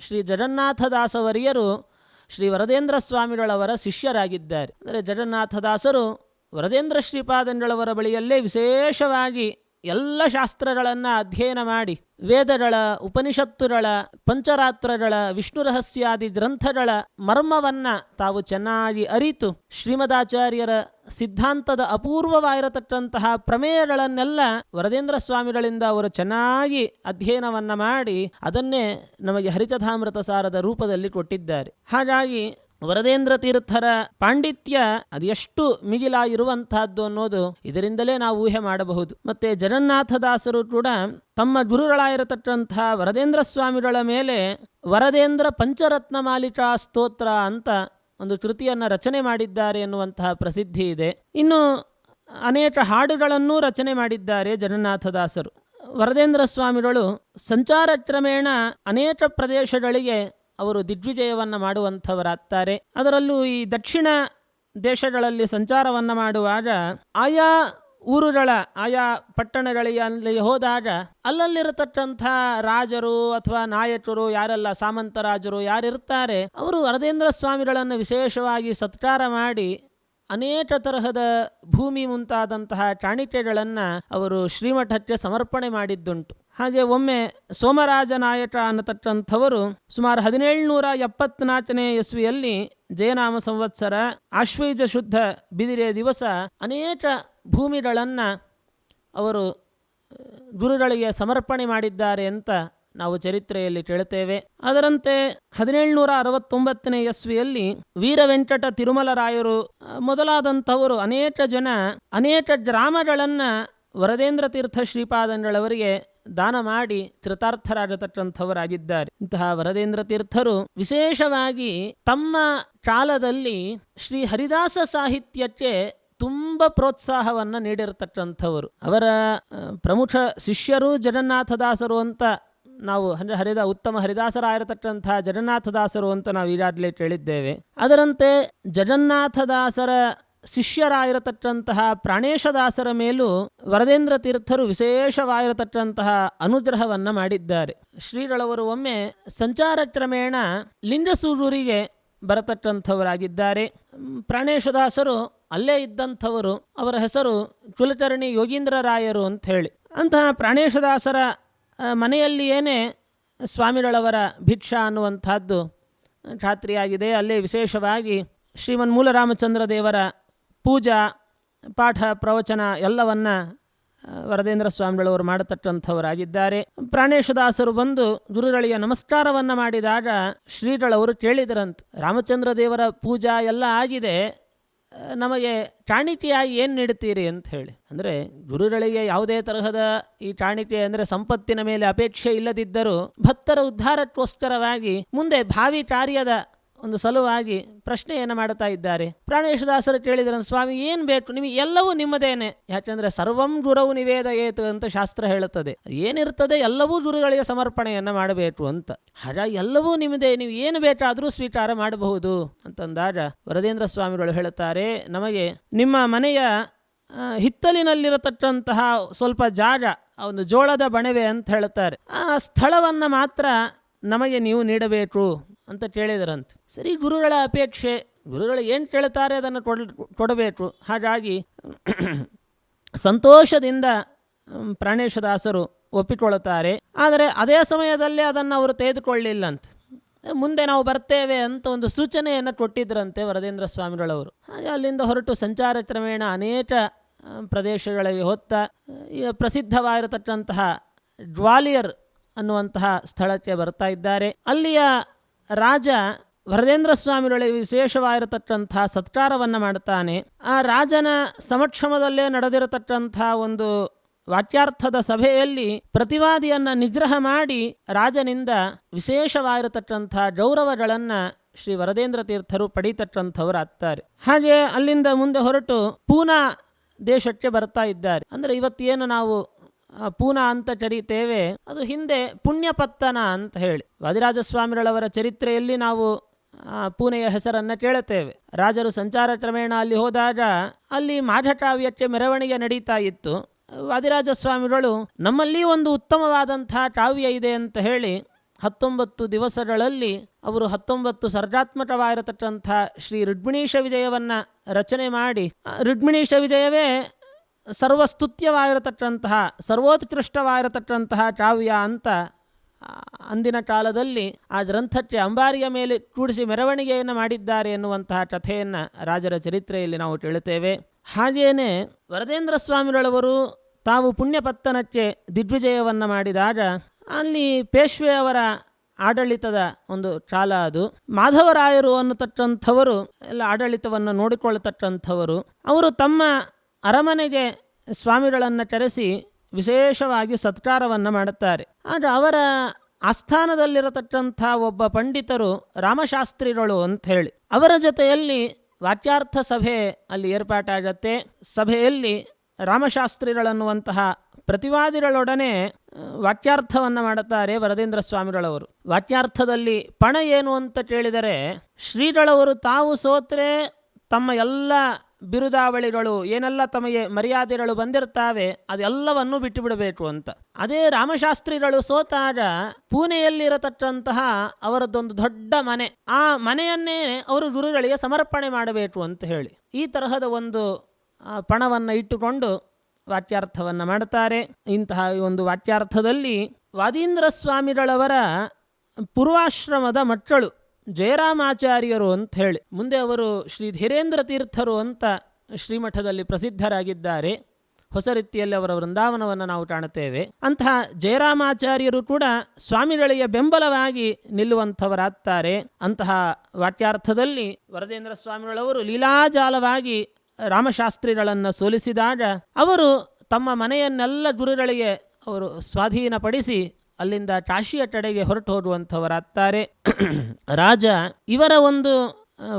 ಶ್ರೀ ಜಗನ್ನಾಥದಾಸವರಿಯರು ಶ್ರೀ ವರದೇಂದ್ರ ಸ್ವಾಮಿಗಳವರ ಶಿಷ್ಯರಾಗಿದ್ದಾರೆ. ಅಂದರೆ ಜಗನ್ನಾಥದಾಸರು ವರದೇಂದ್ರ ಶ್ರೀಪಾದಂಗಳವರ ಬಳಿಯಲ್ಲೇ ವಿಶೇಷವಾಗಿ ಎಲ್ಲ ಶಾಸ್ತ್ರಗಳನ್ನು ಅಧ್ಯಯನ ಮಾಡಿ ವೇದಗಳ, ಉಪನಿಷತ್ತುಗಳ, ಪಂಚರಾತ್ರಗಳ, ವಿಷ್ಣು ರಹಸ್ಯಾದಿ ಗ್ರಂಥಗಳ ಮರ್ಮವನ್ನ ತಾವು ಚೆನ್ನಾಗಿ ಅರಿತು ಶ್ರೀಮದಾಚಾರ್ಯರ ಸಿದ್ಧಾಂತದ ಅಪೂರ್ವವಾಗಿರತಕ್ಕಂತಹ ಪ್ರಮೇಯಗಳನ್ನೆಲ್ಲ ವರದೇಂದ್ರ ಸ್ವಾಮಿಗಳಿಂದ ಅವರು ಚೆನ್ನಾಗಿ ಅಧ್ಯಯನವನ್ನು ಮಾಡಿ ಅದನ್ನೇ ನಮಗೆ ಹರಿತಧಾಮೃತ ಸಾರದ ರೂಪದಲ್ಲಿ ಕೊಟ್ಟಿದ್ದಾರೆ. ಹಾಗಾಗಿ ವರದೇಂದ್ರ ತೀರ್ಥರ ಪಾಂಡಿತ್ಯ ಅದೆಷ್ಟು ಮಿಗಿಲಾಗಿರುವಂತಹದ್ದು ಅನ್ನೋದು ಇದರಿಂದಲೇ ನಾವು ಊಹೆ ಮಾಡಬಹುದು. ಮತ್ತೆ ಜಗನ್ನಾಥದಾಸರು ಕೂಡ ತಮ್ಮ ಗುರುಗಳಾಗಿರತಕ್ಕಂತಹ ವರದೇಂದ್ರ ಸ್ವಾಮಿಗಳ ಮೇಲೆ ವರದೇಂದ್ರ ಪಂಚರತ್ನ ಮಾಲಿಕಾ ಸ್ತೋತ್ರ ಅಂತ ಒಂದು ಕೃತಿಯನ್ನು ರಚನೆ ಮಾಡಿದ್ದಾರೆ ಎನ್ನುವಂತಹ ಪ್ರಸಿದ್ಧಿ ಇದೆ. ಇನ್ನು ಅನೇಕ ಹಾಡುಗಳನ್ನು ರಚನೆ ಮಾಡಿದ್ದಾರೆ ಜಗನ್ನಾಥದಾಸರು. ವರದೇಂದ್ರ ಸ್ವಾಮಿಗಳು ಸಂಚಾರ ಕ್ರಮೇಣ ಅನೇಕ ಪ್ರದೇಶಗಳಿಗೆ ಅವರು ದಿಗ್ವಿಜಯವನ್ನು ಮಾಡುವಂಥವರಾಗ್ತಾರೆ. ಅದರಲ್ಲೂ ಈ ದಕ್ಷಿಣ ದೇಶಗಳಲ್ಲಿ ಸಂಚಾರವನ್ನು ಮಾಡುವಾಗ ಆಯಾ ಊರುಗಳ, ಆಯಾ ಪಟ್ಟಣಗಳಲ್ಲಿ ಹೋದಾಗ ಅಲ್ಲಲ್ಲಿರತಕ್ಕಂಥ ರಾಜರು ಅಥವಾ ನಾಯಕರು ಯಾರೆಲ್ಲ ಸಾಮಂತರಾಜರು ಯಾರಿರ್ತಾರೆ, ಅವರು ಅರದೇಂದ್ರ ಸ್ವಾಮಿಗಳನ್ನು ವಿಶೇಷವಾಗಿ ಸತ್ಕಾರ ಮಾಡಿ ಅನೇಕ ತರಹದ ಭೂಮಿ ಮುಂತಾದಂತಹ ಕಾಣಿಕೆಗಳನ್ನು ಅವರು ಶ್ರೀಮಠಕ್ಕೆ ಸಮರ್ಪಣೆ ಮಾಡಿದ್ದುಂಟು. ಹಾಗೆ ಒಮ್ಮೆ ಸೋಮರಾಜ ನಾಯಕ ಅನ್ನತಕ್ಕಂಥವರು ಸುಮಾರು ಹದಿನೇಳುನೂರ ಎಪ್ಪತ್ನಾಲ್ಕನೇ ಇಸ್ವಿಯಲ್ಲಿ ಜಯನಾಮ ಸಂವತ್ಸರ ಆಶ್ವೈಜ ಶುದ್ಧ ಬಿದಿರೆ ದಿವಸ ಅನೇಕ ಭೂಮಿಗಳನ್ನು ಅವರು ಗುರುಗಳಿಗೆ ಸಮರ್ಪಣೆ ಮಾಡಿದ್ದಾರೆ ಅಂತ ನಾವು ಚರಿತ್ರೆಯಲ್ಲಿ ಕೇಳುತ್ತೇವೆ. ಅದರಂತೆ ಹದಿನೇಳುನೂರ ಅರವತ್ತೊಂಬತ್ತನೇ ಇಸ್ವಿಯಲ್ಲಿ ವೀರವೆಂಕಟ ತಿರುಮಲರಾಯರು ಮೊದಲಾದಂಥವರು ಅನೇಕ ಜನ ಅನೇಕ ಗ್ರಾಮಗಳನ್ನು ವರದೇಂದ್ರ ತೀರ್ಥ ಶ್ರೀಪಾದಂಗಳವರಿಗೆ ದಾನ ಮಾಡಿ ಕೃತಾರ್ಥರಾಗತಕ್ಕಂಥವರಾಗಿದ್ದಾರೆ ಇಂತಹ ವರದೇಂದ್ರ ತೀರ್ಥರು ವಿಶೇಷವಾಗಿ ತಮ್ಮ ಕಾಲದಲ್ಲಿ ಶ್ರೀ ಹರಿದಾಸ ಸಾಹಿತ್ಯಕ್ಕೆ ತುಂಬ ಪ್ರೋತ್ಸಾಹವನ್ನು ನೀಡಿರತಕ್ಕಂಥವರು. ಅವರ ಪ್ರಮುಖ ಶಿಷ್ಯರು ಜಗನ್ನಾಥದಾಸರು ಅಂತ ನಾವು, ಅಂದರೆ ಹರಿದ, ಉತ್ತಮ ಹರಿದಾಸರಾಗಿರತಕ್ಕಂತಹ ಜಗನ್ನಾಥದಾಸರು ಅಂತ ನಾವು ಈಗಾಗಲೇ ಕೇಳಿದ್ದೇವೆ. ಅದರಂತೆ ಜಗನ್ನಾಥದಾಸರ ಶಿಷ್ಯರಾಗಿರತಕ್ಕಂತಹ ಪ್ರಾಣೇಶದಾಸರ ಮೇಲೂ ವರದೇಂದ್ರ ತೀರ್ಥರು ವಿಶೇಷವಾಗಿರತಕ್ಕಂತಹ ಅನುಗ್ರಹವನ್ನು ಮಾಡಿದ್ದಾರೆ. ಶ್ರೀಗಳವರು ಒಮ್ಮೆ ಸಂಚಾರ ಕ್ರಮೇಣ ಲಿಂಗಸೂರೂರಿಗೆ ಬರತಕ್ಕಂಥವರಾಗಿದ್ದಾರೆ. ಪ್ರಾಣೇಶದಾಸರು ಅಲ್ಲೇ ಇದ್ದಂಥವರು, ಅವರ ಹೆಸರು ಕುಲಕರ್ಣಿ ಯೋಗೀಂದ್ರರಾಯರು ಅಂತ ಹೇಳಿ. ಅಂತಹ ಪ್ರಾಣೇಶದಾಸರ ಮನೆಯಲ್ಲಿ ಏನೇ ಸ್ವಾಮಿಗಳವರ ಭಿಕ್ಷಾ ಅನ್ನುವಂಥದ್ದು ಖಾತ್ರಿಯಾಗಿದೆ ಅಲ್ಲೇ ವಿಶೇಷವಾಗಿ ಶ್ರೀಮನ್ ಮೂಲರಾಮಚಂದ್ರ ದೇವರ ಪೂಜಾ, ಪಾಠ, ಪ್ರವಚನ ಎಲ್ಲವನ್ನು ವರದೇಂದ್ರ ಸ್ವಾಮಿಗಳವರು ಮಾಡತಕ್ಕಂಥವರಾಗಿದ್ದಾರೆ. ಪ್ರಾಣೇಶದಾಸರು ಬಂದು ಗುರುಗಳಿಗೆ ನಮಸ್ಕಾರವನ್ನು ಮಾಡಿದಾಗ ಶ್ರೀಗಳವರು ಕೇಳಿದರಂತ, ರಾಮಚಂದ್ರ ದೇವರ ಪೂಜಾ ಎಲ್ಲ ಆಗಿದೆ ನಮಗೆ ಕಾಣಿಕೆಯಾಗಿ ಏನು ನೀಡುತ್ತೀರಿ? ಅಂತ ಹೇಳಿ. ಅಂದರೆ ಗುರುಗಳಿಗೆ ಯಾವುದೇ ತರಹದ ಈ ಕಾಣಿಕೆ ಅಂದರೆ ಸಂಪತ್ತಿನ ಮೇಲೆ ಅಪೇಕ್ಷೆ ಇಲ್ಲದಿದ್ದರೂ ಭಕ್ತರ ಉದ್ಧಾರಕ್ಕೋಸ್ಕರವಾಗಿ ಮುಂದೆ ಭಾವಿ ಕಾರ್ಯದ ಒಂದು ಸಲುವಾಗಿ ಪ್ರಶ್ನೆಯನ್ನು ಮಾಡುತ್ತಾ ಇದ್ದಾರೆ. ಪ್ರಾಣೇಶದಾಸರು ಕೇಳಿದ್ರೆ ಸ್ವಾಮಿ, ಏನು ಬೇಕು? ನಿಮಗೆ ಎಲ್ಲವೂ ನಿಮ್ಮದೇನೆ. ಯಾಕೆಂದರೆ, ಸರ್ವಂ ಗುರವು ನಿವೇದ ಏತು ಅಂತ ಶಾಸ್ತ್ರ ಹೇಳುತ್ತದೆ. ಏನಿರ್ತದೆ ಎಲ್ಲವೂ ಗುರುಗಳಿಗೆ ಸಮರ್ಪಣೆಯನ್ನು ಮಾಡಬೇಕು ಅಂತ. ಹಾಗಾಗಿ ಎಲ್ಲವೂ ನಿಮ್ಮದೇ, ನೀವು ಏನು ಬೇಕಾದರೂ ಸ್ವೀಕಾರ ಮಾಡಬಹುದು ಅಂತಂದಾಗ ವರದೇಂದ್ರ ಸ್ವಾಮಿಗಳು ಹೇಳುತ್ತಾರೆ, ನಮಗೆ ನಿಮ್ಮ ಮನೆಯ ಹಿತ್ತಲಿನಲ್ಲಿರತಕ್ಕಂತಹ ಸ್ವಲ್ಪ ಜಾಗ ಒಂದು ಜೋಳದ ಬಣವೆ ಅಂತ ಹೇಳುತ್ತಾರೆ. ಆ ಸ್ಥಳವನ್ನು ಮಾತ್ರ ನಮಗೆ ನೀವು ನೀಡಬೇಕು. ಅಂತ ಕೇಳಿದರಂತೆ. ಸರಿ, ಗುರುಗಳ ಅಪೇಕ್ಷೆ, ಗುರುಗಳು ಏನು ಕೇಳ್ತಾರೆ ಅದನ್ನು ಕೊಡ, ಕೊಡಬೇಕು. ಹಾಗಾಗಿ ಸಂತೋಷದಿಂದ ಪ್ರಾಣೇಶದಾಸರು ಒಪ್ಪಿಕೊಳ್ಳುತ್ತಾರೆ. ಆದರೆ ಅದೇ ಸಮಯದಲ್ಲಿ ಅದನ್ನು ಅವರು ತೆಗೆದುಕೊಳ್ಳಿಲ್ಲ ಅಂತ ಮುಂದೆ ನಾವು ಬರ್ತೇವೆ ಅಂತ ಒಂದು ಸೂಚನೆಯನ್ನು ಕೊಟ್ಟಿದ್ದರಂತೆ ವರದೇಂದ್ರ ಸ್ವಾಮಿಗಳವರು. ಹಾಗೆ ಅಲ್ಲಿಂದ ಹೊರಟು ಸಂಚಾರ ಕ್ರಮೇಣ ಅನೇಕ ಪ್ರದೇಶಗಳಿಗೆ ಹೊತ್ತ ಪ್ರಸಿದ್ಧವಾಗಿರತಕ್ಕಂತಹ ಗ್ವಾಲಿಯರ್ ಅನ್ನುವಂತಹ ಸ್ಥಳಕ್ಕೆ ಬರ್ತಾ ಇದ್ದಾರೆ. ಅಲ್ಲಿಯ ರಾಜ ವರದೇಂದ್ರ ಸ್ವಾಮಿಗಳಿಗೆ ವಿಶೇಷವಾಗಿರತಕ್ಕಂಥ ಸತ್ಕಾರವನ್ನು ಮಾಡುತ್ತಾನೆ. ಆ ರಾಜನ ಸಮಕ್ಷಮದಲ್ಲೇ ನಡೆದಿರತಕ್ಕಂಥ ಒಂದು ವಾಕ್ಯಾರ್ಥದ ಸಭೆಯಲ್ಲಿ ಪ್ರತಿವಾದಿಯನ್ನು ನಿಗ್ರಹ ಮಾಡಿ ರಾಜನಿಂದ ವಿಶೇಷವಾಗಿರತಕ್ಕಂಥ ಗೌರವಗಳನ್ನು ಶ್ರೀ ವರದೇಂದ್ರ ತೀರ್ಥರು ಪಡೀತಕ್ಕಂಥವರಾಗ್ತಾರೆ ಹಾಗೆ ಅಲ್ಲಿಂದ ಮುಂದೆ ಹೊರಟು ಪೂನಾ ದೇಶಕ್ಕೆ ಬರ್ತಾ ಇದ್ದಾರೆ. ಅಂದ್ರೆ ಇವತ್ತೇನು ನಾವು ಪೂನಾ ಅಂತ ಕರೀತೇವೆ, ಅದು ಹಿಂದೆ ಪುಣ್ಯಪತ್ತನ ಅಂತ ಹೇಳಿ. ವಾದಿರಾಜ ಸ್ವಾಮಿಗಳವರ ಚರಿತ್ರೆಯಲ್ಲಿ ನಾವು ಪೂನೆಯ ಹೆಸರನ್ನು ಕೇಳುತ್ತೇವೆ. ರಾಜರು ಸಂಚಾರ ಕ್ರಮೇಣ ಅಲ್ಲಿ ಹೋದಾಗ, ಅಲ್ಲಿ ಮಾಘಕಾವ್ಯಕ್ಕೆ ಮೆರವಣಿಗೆ ನಡೀತಾ ಇತ್ತು. ವಾದಿರಾಜ ಸ್ವಾಮಿಗಳು ನಮ್ಮಲ್ಲಿ ಒಂದು ಉತ್ತಮವಾದಂಥ ಕಾವ್ಯ ಇದೆ ಅಂತ ಹೇಳಿ, ಹತ್ತೊಂಬತ್ತು ದಿವಸಗಳಲ್ಲಿ ಅವರು ಹತ್ತೊಂಬತ್ತು ಸರ್ಗಾತ್ಮಕವಾಗಿರತಕ್ಕಂಥ ಶ್ರೀ ರುಗ್ಮಿಣೀಶ ವಿಜಯವನ್ನು ರಚನೆ ಮಾಡಿ ರುಗ್ಮಿಣೀಶ ವಿಜಯವೇ ಸರ್ವಸ್ತುತ್ಯವಾಗಿರತಕ್ಕಂತಹ, ಸರ್ವೋತ್ಕೃಷ್ಟವಾಗಿರತಕ್ಕಂತಹ ಕಾವ್ಯ ಅಂತ ಅಂದಿನ ಕಾಲದಲ್ಲಿ ಆ ಗ್ರಂಥಕ್ಕೆ ಅಂಬಾರಿಯ ಮೇಲೆ ಕೂಡಿಸಿ ಮೆರವಣಿಗೆಯನ್ನು ಮಾಡಿದ್ದಾರೆ ಎನ್ನುವಂತಹ ಕಥೆಯನ್ನು ರಾಜರ ಚರಿತ್ರೆಯಲ್ಲಿ ನಾವು ಕೇಳುತ್ತೇವೆ. ಹಾಗೆಯೇ ವರದೇಂದ್ರ ಸ್ವಾಮಿಗಳವರು ತಾವು ಪುಣ್ಯಪತ್ತನಕ್ಕೆ ದಿಗ್ವಿಜಯವನ್ನು ಮಾಡಿದಾಗ, ಅಲ್ಲಿ ಪೇಶ್ವೆಯವರ ಆಡಳಿತದ ಒಂದು ಕಾಲ ಅದು. ಮಾಧವರಾಯರು ಅನ್ನತಕ್ಕಂಥವರು, ಎಲ್ಲ ಆಡಳಿತವನ್ನು ನೋಡಿಕೊಳ್ಳತಕ್ಕಂಥವರು, ಅವರು ತಮ್ಮ ಅರಮನೆಗೆ ಸ್ವಾಮಿಗಳನ್ನು ಕರೆಸಿ ವಿಶೇಷವಾಗಿ ಸತ್ಕಾರವನ್ನು ಮಾಡುತ್ತಾರೆ. ಆಗ ಅವರ ಆಸ್ಥಾನದಲ್ಲಿರತಕ್ಕಂಥ ಒಬ್ಬ ಪಂಡಿತರು ರಾಮಶಾಸ್ತ್ರಿಗಳು ಅಂತ ಹೇಳಿ, ಅವರ ಜೊತೆಯಲ್ಲಿ ವಾಕ್ಯಾರ್ಥ ಸಭೆ ಅಲ್ಲಿ ಏರ್ಪಾಟಾಗತ್ತೆ. ಸಭೆಯಲ್ಲಿ ರಾಮಶಾಸ್ತ್ರಿಗಳನ್ನುವಂತಹ ಪ್ರತಿವಾದಿಗಳೊಡನೆ ವಾಕ್ಯಾರ್ಥವನ್ನು ಮಾಡುತ್ತಾರೆ ವರದೇಂದ್ರ ಸ್ವಾಮಿಗಳವರು. ವಾಕ್ಯಾರ್ಥದಲ್ಲಿ ಪಣ ಏನು ಅಂತ ಕೇಳಿದರೆ, ಶ್ರೀಗಳವರು ತಾವು ಸೋತ್ರೆ ತಮ್ಮ ಎಲ್ಲ ಬಿರುದಾವಳಿಗಳು, ಏನೆಲ್ಲ ತಮಗೆ ಮರ್ಯಾದೆಗಳು ಬಂದಿರ್ತಾವೆ ಅದೆಲ್ಲವನ್ನೂ ಬಿಟ್ಟು ಬಿಡಬೇಕು ಅಂತ. ಅದೇ ರಾಮಶಾಸ್ತ್ರಿಗಳು ಸೋತಾಗ ಪುಣೆಯಲ್ಲಿರತಕ್ಕಂತಹ ಅವರದ್ದೊಂದು ದೊಡ್ಡ ಮನೆ, ಆ ಮನೆಯನ್ನೇ ಅವರು ಗುರುಗಳಿಗೆ ಸಮರ್ಪಣೆ ಮಾಡಬೇಕು ಅಂತ ಹೇಳಿ. ಈ ತರಹದ ಒಂದು ಪಣವನ್ನು ಇಟ್ಟುಕೊಂಡು ವಾಕ್ಯಾರ್ಥವನ್ನು ಮಾಡುತ್ತಾರೆ ಇಂತಹ ಒಂದು ವಾಕ್ಯಾರ್ಥದಲ್ಲಿ ವಾದೀಂದ್ರ ಸ್ವಾಮಿಗಳವರ ಪೂರ್ವಾಶ್ರಮದ ಮಕ್ಕಳು ಜಯರಾಮಾಚಾರ್ಯರು ಅಂತ ಹೇಳಿ. ಮುಂದೆ ಅವರು ಶ್ರೀ ಧೀರೇಂದ್ರ ತೀರ್ಥರು ಅಂತ ಶ್ರೀಮಠದಲ್ಲಿ ಪ್ರಸಿದ್ಧರಾಗಿದ್ದಾರೆ. ಹೊಸ ರೀತಿಯಲ್ಲಿ ಅವರ ವೃಂದಾವನವನ್ನು ನಾವು ಕಾಣುತ್ತೇವೆ. ಅಂತಹ ಜಯರಾಮಾಚಾರ್ಯರು ಕೂಡ ಸ್ವಾಮಿಗಳಿಗೆ ಬೆಂಬಲವಾಗಿ ನಿಲ್ಲುವಂಥವರಾಗ್ತಾರೆ. ಅಂತಹ ವಾಕ್ಯಾರ್ಥದಲ್ಲಿ ವರದೇಂದ್ರ ಸ್ವಾಮಿಗಳವರು ಲೀಲಾಜಾಲವಾಗಿ ರಾಮಶಾಸ್ತ್ರಿಗಳನ್ನು ಸೋಲಿಸಿದಾಗ ಅವರು ತಮ್ಮ ಮನೆಯನ್ನೆಲ್ಲ ಗುರುಗಳಿಗೆ ಅವರು ಸ್ವಾಧೀನಪಡಿಸಿ ಅಲ್ಲಿಂದ ಕಾಶಿಯ ಕಡೆಗೆ ಹೊರಟು ಹೋಗುವಂಥವರಾಗ್ತಾರೆ. ರಾಜ ಇವರ ಒಂದು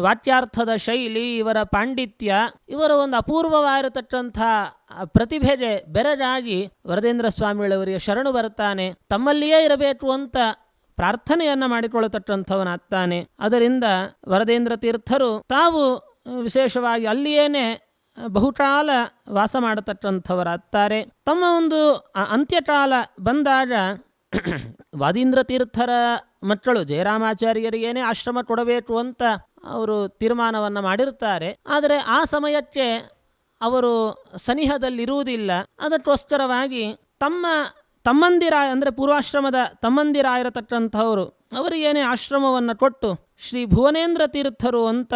ವಾಕ್ಯಾರ್ಥದ ಶೈಲಿ, ಇವರ ಪಾಂಡಿತ್ಯ, ಇವರ ಒಂದು ಅಪೂರ್ವವಾಗಿರತಕ್ಕಂಥ ಪ್ರತಿಭೆಗೆ ಬೆರಗಾಗಿ ವರದೇಂದ್ರ ಸ್ವಾಮಿಗಳವರಿಗೆ ಶರಣು ಬರುತ್ತಾನೆ. ತಮ್ಮಲ್ಲಿಯೇ ಇರಬೇಕು ಅಂತ ಪ್ರಾರ್ಥನೆಯನ್ನ ಮಾಡಿಕೊಳ್ಳತಕ್ಕಂಥವನಾಗ್ತಾನೆ. ಅದರಿಂದ ವರದೇಂದ್ರ ತೀರ್ಥರು ತಾವು ವಿಶೇಷವಾಗಿ ಅಲ್ಲಿಯೇನೆ ಬಹುಕಾಲ ವಾಸ ಮಾಡತಕ್ಕಂಥವರಾಗ್ತಾರೆ. ತಮ್ಮ ಒಂದು ಅಂತ್ಯಕಾಲ ಬಂದಾಗ ವಾದೀಂದ್ರ ತೀರ್ಥರ ಮಕ್ಕಳು ಜಯರಾಮಾಚಾರ್ಯರಿಗೇನೆ ಆಶ್ರಮ ಕೊಡಬೇಕು ಅಂತ ಅವರು ತೀರ್ಮಾನವನ್ನು ಮಾಡಿರ್ತಾರೆ ಆದರೆ ಆ ಸಮಯಕ್ಕೆ ಅವರು ಸನಿಹದಲ್ಲಿರುವುದಿಲ್ಲ. ಅದಕ್ಕೋಸ್ಕರವಾಗಿ ತಮ್ಮ ತಮ್ಮಂದಿರ ಅಂದರೆ ಪೂರ್ವಾಶ್ರಮದ ತಮ್ಮಂದಿರ ಇರತಕ್ಕಂಥವರು ಅವರಿಗೇನೆ ಆಶ್ರಮವನ್ನು ಕೊಟ್ಟು ಶ್ರೀ ಭುವನೇಂದ್ರ ತೀರ್ಥರು ಅಂತ